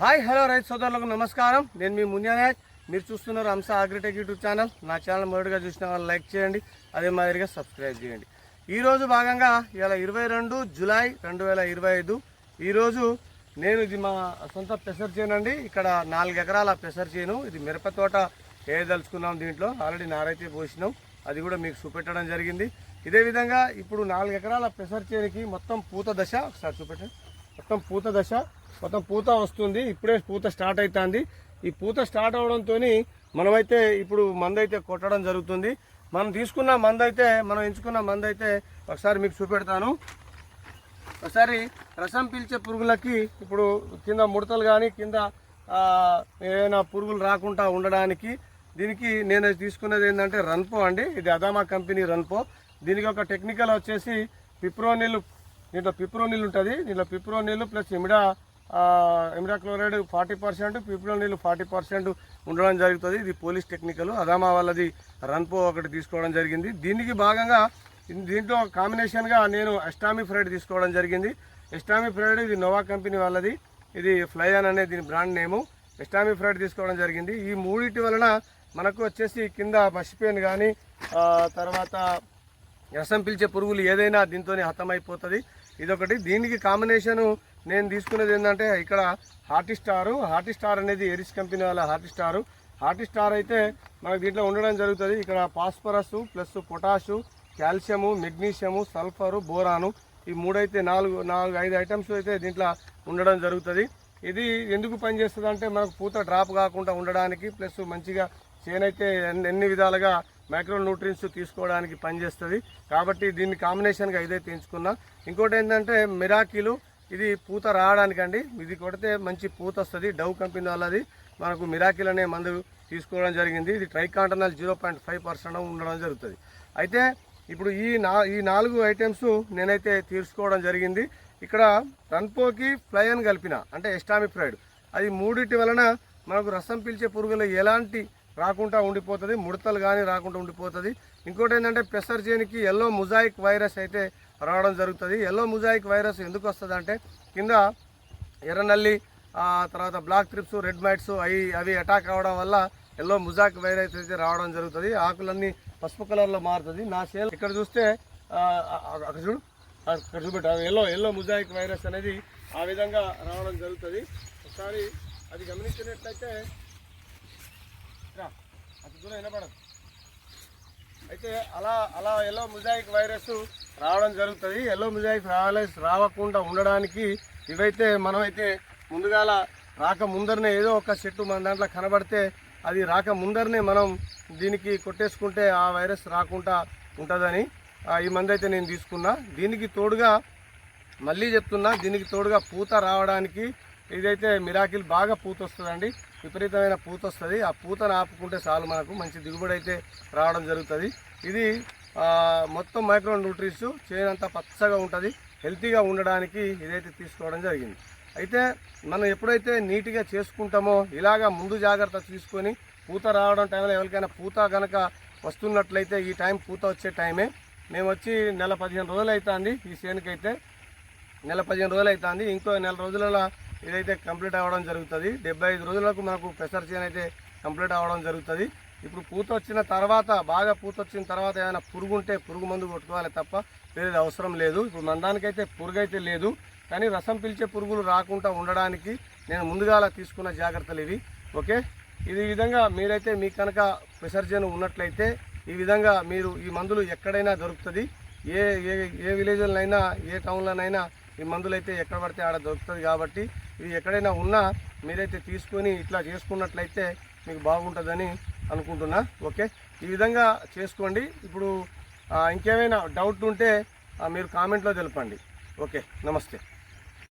Hi hello రైతు సోదరులకు నమస్కారం. నేను మీ మున్యానాయక్ మీరు చూస్తున్నారు హంస అగ్రిటెక్ యూట్యూబ్ ఛానల్. నా ఛానల్ మొదటిగా చూసిన వాళ్ళు లైక్ చేయండి అదే మాదిరిగా సబ్స్క్రైబ్ చేయండి. ఈరోజు భాగంగా ఇలా ఇరవై రెండు జులై రెండు వేల ఇరవై ఐదు. ఈరోజు నేను ఇది మా సొంత పెసర్ చేను అండి. ఇక్కడ నాలుగు ఎకరాల పెసర్ చేను. ఇది మిరప తోట వేయదలుచుకున్నాం దీంట్లో. ఆల్రెడీ నారైతే పోసినాం. అది కూడా మీకు చూపెట్టడం జరిగింది. ఇదే విధంగా ఇప్పుడు నాలుగు ఎకరాల పెసర్ చేనుకి మొత్తం పూత దశ. ఒకసారి చూపెట్టండి. మొత్తం పూత దశ మొత్తం పూత వస్తుంది. ఇప్పుడే పూత స్టార్ట్ అవుతుంది ఈ పూత స్టార్ట్ అవడంతో మనమైతే ఇప్పుడు మందైతే కొట్టడం జరుగుతుంది. మనం తీసుకున్న మందైతే మనం ఎంచుకున్న మందైతే ఒకసారి మీకు చూపెడతాను. ఒకసారి రసం పీల్చే పురుగులకి ఇప్పుడు కింద ముడతలు కానీ కింద ఏమైనా ఏదైనా పురుగులు రాకుండా ఉండడానికి దీనికి నేను తీసుకున్నది ఏంటంటే రన్పో అండి. ఇది అదామా కంపెనీ రన్పో. దీనికి ఒక టెక్నికల్ వచ్చేసి పిప్రోనిల్ దీంట్లో నీళ్ళు ఉంటుంది. దీంట్లో నీళ్ళు plus imida imida chloride forty percent పిప్రో నీళ్ళు ఫార్టీ పర్సెంట్ ఉండడం జరుగుతుంది. ఇది పోలీస్ టెక్నికల్. అదామా వాళ్ళది రన్పో ఒకటి తీసుకోవడం జరిగింది. దీనికి భాగంగా దీంట్లో కాంబినేషన్గా నేను ఎస్టామి ఫ్రైడ్ తీసుకోవడం జరిగింది. ఎస్టామి ఫ్రైడ్ ఇది నోవా కంపెనీ వాళ్ళది. ఇది ఫ్లైయాన్ అనే దీని బ్రాండ్ నేము. ఎస్టామి ఫ్రైడ్ తీసుకోవడం జరిగింది. ఈ మూడింటి వలన మనకు వచ్చేసి కింద మసిపోయిన కానీ తర్వాత రసం పిలిచే పురుగులు ఏదైనా దీంతో హతమైపోతుంది. ఇదొకటి. దీనికి కాంబినేషను నేను తీసుకునేది ఏంటంటే ఇక్కడ హార్టీ స్టారు హార్టీ స్టార్ అనేది ఎరిస్ కంపెనీ వాళ్ళ హార్టీ స్టారు హార్టీ స్టార్ అయితే మనకు దీంట్లో ఉండడం జరుగుతుంది. ఇక్కడ phosphorus plus potash calcium magnesium sulphur boron ఈ మూడైతే నాలుగు నాలుగు ఐదు ఐటమ్స్ అయితే దీంట్లో ఉండడం జరుగుతుంది. ఇది ఎందుకు పనిచేస్తుంది అంటే మనకు పూత డ్రాప్ కాకుండా ఉండడానికి ప్లస్ మంచిగా చేనైతే ఎన్ని ఎన్ని విధాలుగా మైక్రో న్యూట్రియన్స్ తీసుకోవడానికి పనిచేస్తుంది. కాబట్టి దీన్ని కాంబినేషన్గా ఇదైతే ఎంచుకున్నా. ఇంకోటి ఏంటంటే మిరాకిలు ఇది పూత రావడానికండి. ఇది కొడితే మంచి పూత వస్తుంది డవ్ కంపెనీ వాళ్ళది. మనకు మిరాకిల్ అనే మందు తీసుకోవడం జరిగింది. ఇది triacontanol zero point five percent ఉండడం జరుగుతుంది. అయితే ఇప్పుడు ఈ నా ఈ నాలుగు ఐటమ్స్ నేనైతే తీసుకోవడం జరిగింది. ఇక్కడ రన్పోకి ఫ్లైన్ కలిపిన అంటే ఎస్టామిక్ ఫ్రైడ్ అది మూడింటి వలన మనకు రసం పీల్చే పురుగులు ఎలాంటి రాకుండా ఉండిపోతుంది ముడతలు కానీ రాకుండా ఉండిపోతుంది. ఇంకోటి ఏంటంటే పెసర్ చేనికి ఎల్లో ముజాయిక్ వైరస్ అయితే రావడం జరుగుతుంది. ఎల్లో ముజాయిక్ వైరస్ ఎందుకు వస్తుంది అంటే కింద ఎర్రనల్లి తర్వాత బ్లాక్ ట్రిప్స్ రెడ్ మైట్స్ అవి అవి అటాక్ అవడం వల్ల ఎల్లో ముజాక్ వైరస్ అయితే రావడం జరుగుతుంది. ఆకులన్నీ పసుపు కలర్లో మారుతుంది. నా సేల్ ఇక్కడ చూస్తే అక్కడ చూడు. అక్కడ చూపెట్టు. ఎల్లో ఎల్లో ముజాయిక్ వైరస్ అనేది ఆ విధంగా రావడం జరుగుతుంది. ఒకసారి అది గమనించినట్లయితే అంత దూరం వినపడదు అయితే అలా అలా ఎల్లో ముజాయిక్ వైరస్ రావడం జరుగుతుంది. ఎల్లో ముజాయిక్ వైరస్ రావకుండా ఉండడానికి ఇవైతే మనమైతే ముందుగాల రాక ముందరనే ఏదో ఒక చెట్టు మన దాంట్లో కనబడితే అది రాక ముందరనే మనం దీనికి కొట్టేసుకుంటే ఆ వైరస్ రాకుండా ఉంటుందని ఈ మందు అయితే నేను తీసుకున్నా. దీనికి తోడుగా మళ్ళీ చెప్తున్నా దీనికి తోడుగా పూత రావడానికి ఇదైతే మిరాకిల్ బాగా పూత వస్తుందండి విపరీతమైన పూత వస్తుంది ఆ పూతను ఆపుకుంటే చాలు మనకు మంచి దిగుబడి అయితే రావడం జరుగుతుంది. ఇది మొత్తం మైక్రో న్యూట్రిస్ చేయనంత పచ్చగా ఉంటుంది. హెల్తీగా ఉండడానికి ఇదైతే తీసుకోవడం జరిగింది. అయితే మనం ఎప్పుడైతే నీట్గా చేసుకుంటామో ఇలాగా ముందు జాగ్రత్త తీసుకొని పూత రావడం టైంలో ఎవరికైనా పూత కనుక వస్తున్నట్లయితే ఈ టైం పూత వచ్చే టైమే. మేము వచ్చి నెల పదిహేను రోజులు అవుతుంది ఈ చేనుకైతే. నెల పదిహేను రోజులు అవుతుంది ఇంకో నెల రోజులలో ఇదైతే కంప్లీట్ అవ్వడం జరుగుతుంది. డెబ్బై ఐదు రోజులకు మనకు పెసర్ చేను అయితే కంప్లీట్ అవ్వడం జరుగుతుంది. ఇప్పుడు పూత వచ్చిన తర్వాత బాగా పూత వచ్చిన తర్వాత ఏమైనా పురుగు ఉంటే పురుగు మందు కొట్టుకోవాలి తప్ప వేరేది అవసరం లేదు. ఇప్పుడు మందానికైతే పురుగు అయితే లేదు. కానీ రసం పిలిచే పురుగులు రాకుండా ఉండడానికి నేను ముందుగాల తీసుకున్న జాగ్రత్తలు ఇవి. ఓకే? ఇది విధంగా మీరైతే మీ కనుక విసర్జన ఉన్నట్లయితే ఈ విధంగా మీరు ఈ మందులు ఎక్కడైనా దొరుకుతుంది. ఏ ఏ ఏ విలేజ్లోనైనా ఏ టౌన్లోనైనా ఈ మందులు అయితే ఎక్కడ పడితే ఆడ దొరుకుతుంది కాబట్టి ఇవి ఎక్కడైనా ఉన్నా మీరైతే తీసుకొని ఇట్లా చేసుకున్నట్లయితే మీకు బాగుంటుందని అనుకుంటున్నా. ఓకే? ఈ విధంగా చేసుకోండి. ఇప్పుడు ఇంకేమైనా డౌట్ ఉంటే మీరు కామెంట్లో తెలపండి. ఓకే? నమస్తే.